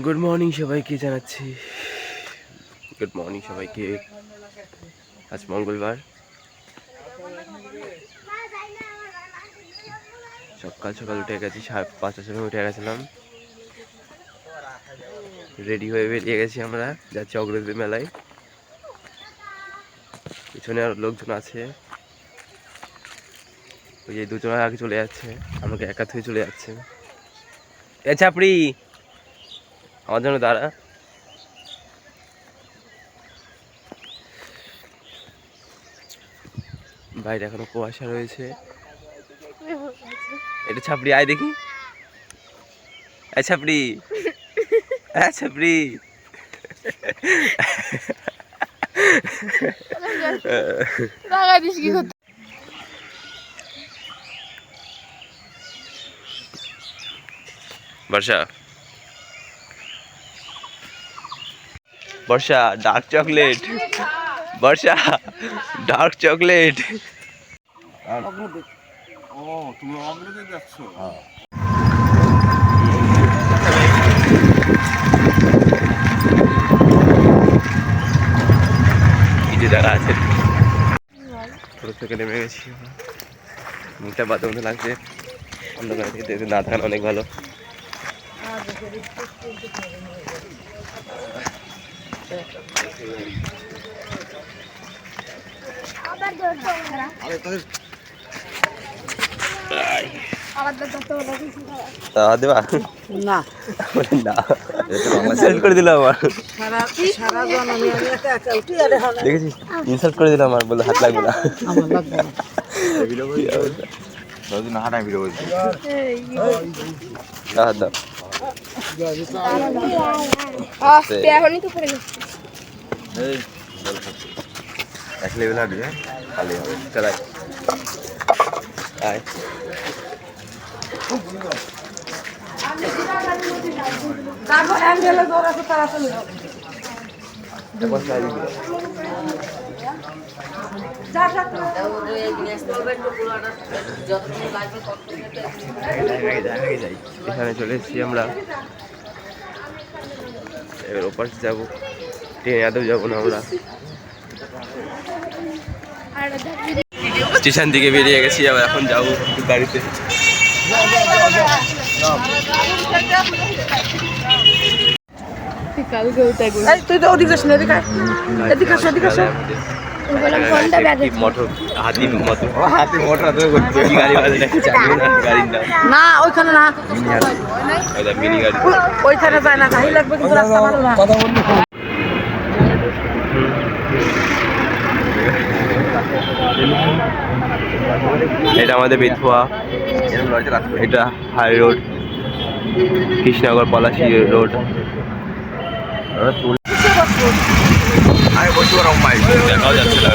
Good morning সবাইকে জানাচ্ছি। Good morning সবাইকে। আজ মঙ্গলবার। সকাল সকাল উঠে গেছি পাঁচটার সময় উঠে গেছিলাম। রেডি হয়ে বেরিয়ে গেছি আমরা, যাচ্ছি অগ্রদী মেলায়। পিছনে আর লোকজন আছে। ওই যে দুজন আগে চলে যাচ্ছে, আমাকে একা থেকে চলে যাচ্ছে। এ চাপড়ি! আমার জন্য দাঁড়া। বাইরে এখনও কুয়াশা রয়েছে। এটা ছাপড়ি আয় দেখি। ছাপড়ি। এ ছাপড়ি। Barsha Barsha dark chocolate Barsha dark chocolate নেমে গেছি। বাদে মতো লাগছে। অন্ধকার না অনেক ভালো। দেবা? না। না। ইনসাল্ট করে দিলাম আমার। দেখেছিস? ইনসাল্ট করে দিলাম আমার বলে হাত লাগবে না। আমার লাগবে না। দুদিন হাঁটাই ভিডিও বলছি দাও। দাও এখনই তো পড়ে গেছে এই এক লেভেল হাঁটবি হ্যাঁ? খালি হবে। চালাই আয়। এখানে চলে এসেছি আমরা। এবার ওপাশ যাব। ট্রেনে আদৌ যাব না আমরা। স্টেশন থেকে বেরিয়ে গেছি আবার এখন যাব গাড়িতে। তুই তো ওদিকে এদিকে এদিকে আসো এদিকে আসো। না ওইখানে না। ওইখানে যায় না গাড়ি লাগবে কিন্তু রাস্তা ভালো না। এটা আমাদের বিধুয়া এটা high road Krishnanagar Palashi road. যাচ্ছে না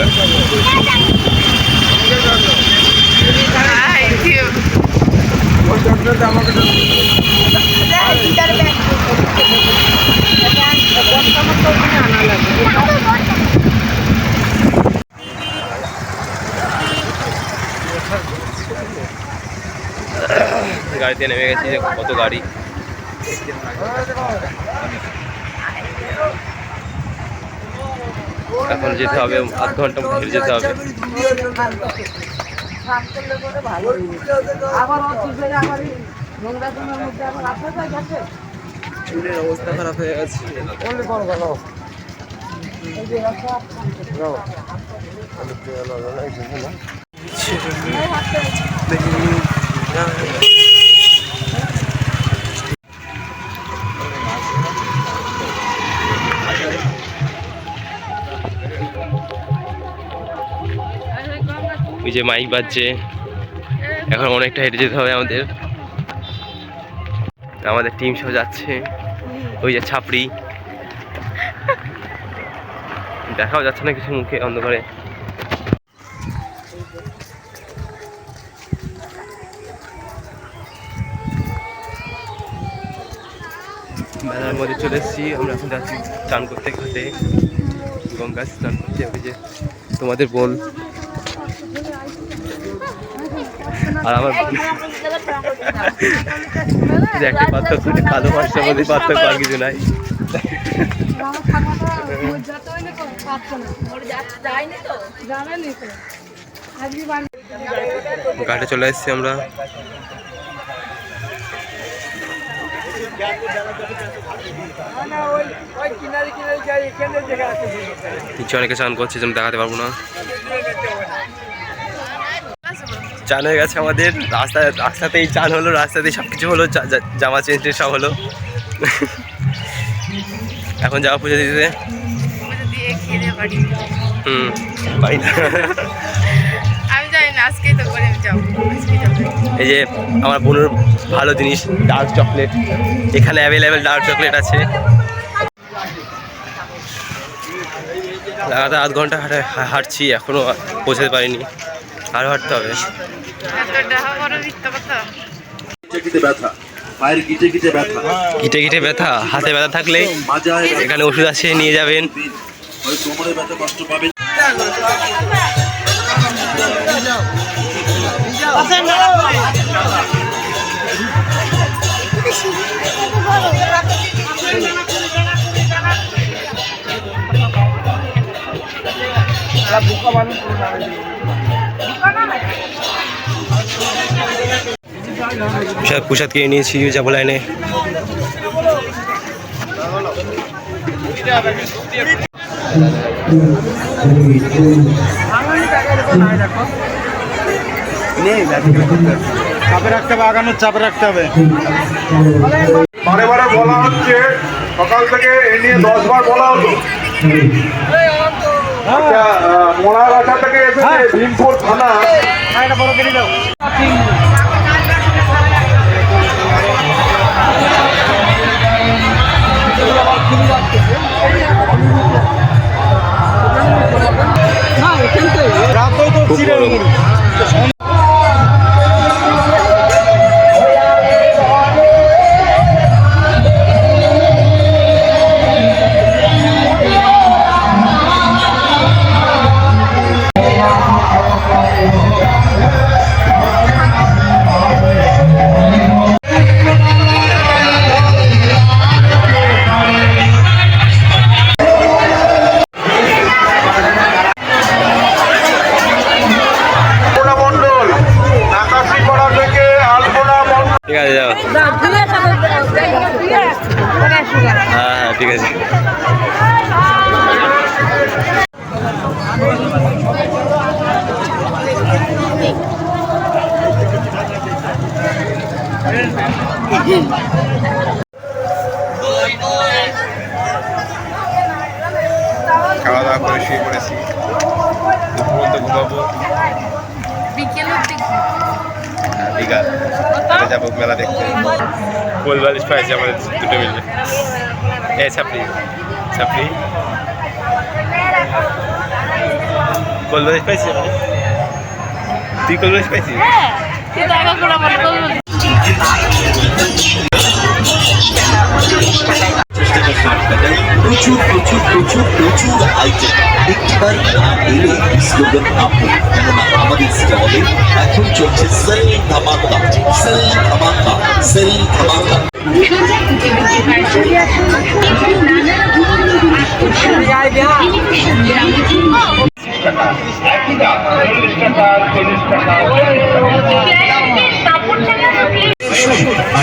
গাড়িতে নেমে গেছি যে কত গাড়ি। এখন যেতে হবে আধ ঘণ্টা মতো হেঁটে যেতে হবে। মধ্যে চুলের অবস্থা খারাপ হয়ে গেছে। বললে যে মাইক বাজছে, এখন অনেকটা হেঁটে যেতে হবে আমাদের। আমাদের টিম সব যাচ্ছে, ওই যে ছাপড়ি। দেখাও যাচ্ছে না কিছু মুখে অন্ধকারে। মেলার মধ্যে চলে এসেছি, আমরা এখন যাচ্ছি স্নান করতে ঘাটে। গঙ্গা স্নান করতে, ওই যে তোমাদের বোন আর আমার একটা পার্থক্য কালো মাছটার মধ্যে পার্থক্য আর কিছু নাই। ঘাটে চলে এসেছি আমরা। নিচে অনেকে চান করছে যেন দেখাতে পারব না। চান হয়ে গেছে আমাদের। রাস্তা রাস্তাতেই চান হলো রাস্তাতেই সব কিছু হলো জামা চেঞ্জ সব হলো। এখন যাওয়া পুজো দিতে। হুম পারি না। আমি জানি না আজকেই তো করে যাব এই যে আমার বোনের ভালো জিনিস ডার্ক চকলেট। এখানে অ্যাভেলেবেল ডার্ক চকলেট আছে। লাগাতার আধ ঘণ্টা হাঁটা হাঁটছি এখনও পৌঁছাতে পারিনি। আরও হাঁটতে হবে। গিটে গিটে ব্যথা পায়ের গিটে গিটে ব্যথা। গিটে গিটে ব্যথা হাতে ব্যথা থাকলে এখানে ওষুধ আছে নিয়ে যাবেন। হয় কোমরে প্রসাদ প্রসাদ কিনে নিয়েছি যাব লাইনে চাপে রাখতে হবে আগানোর চাপে রাখতে হবে। বারে বারে বলা হচ্ছে সকাল থেকে এ নিয়ে দশ বার বলা হতো। আচ্ছা মোড়াগাছা থেকে এসেছে ভীমপুর থানা। ঠিক আছে যাও। হ্যাঁ হ্যাঁ ঠিক আছে। খাওয়া দাওয়া করে শুয়ে পড়েছি। দুপুর ঘুমাবো। বিকেল অব্দি দীঘা। যাব মেলা দেখতে। ফুল বালিশ পাইছি আমাদের দুটো মিলবে এ ছাপড়ি ছাপড়ি। কোল বালিশ পাইছি তুই কোল বালিশ পাইছিস? দেখা করে আমার বলব প্রচুর প্রচুর প্রচুর প্রচুর আইটেম। একবার এলে স্লোগান আপু কেননা আমাদের স্টলে এখন চলছে সেল ধামাকা সেল ধামাকা সেল ধামাকা।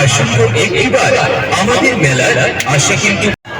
আসুন একবার আমাদের মেলার আশা কিন্তু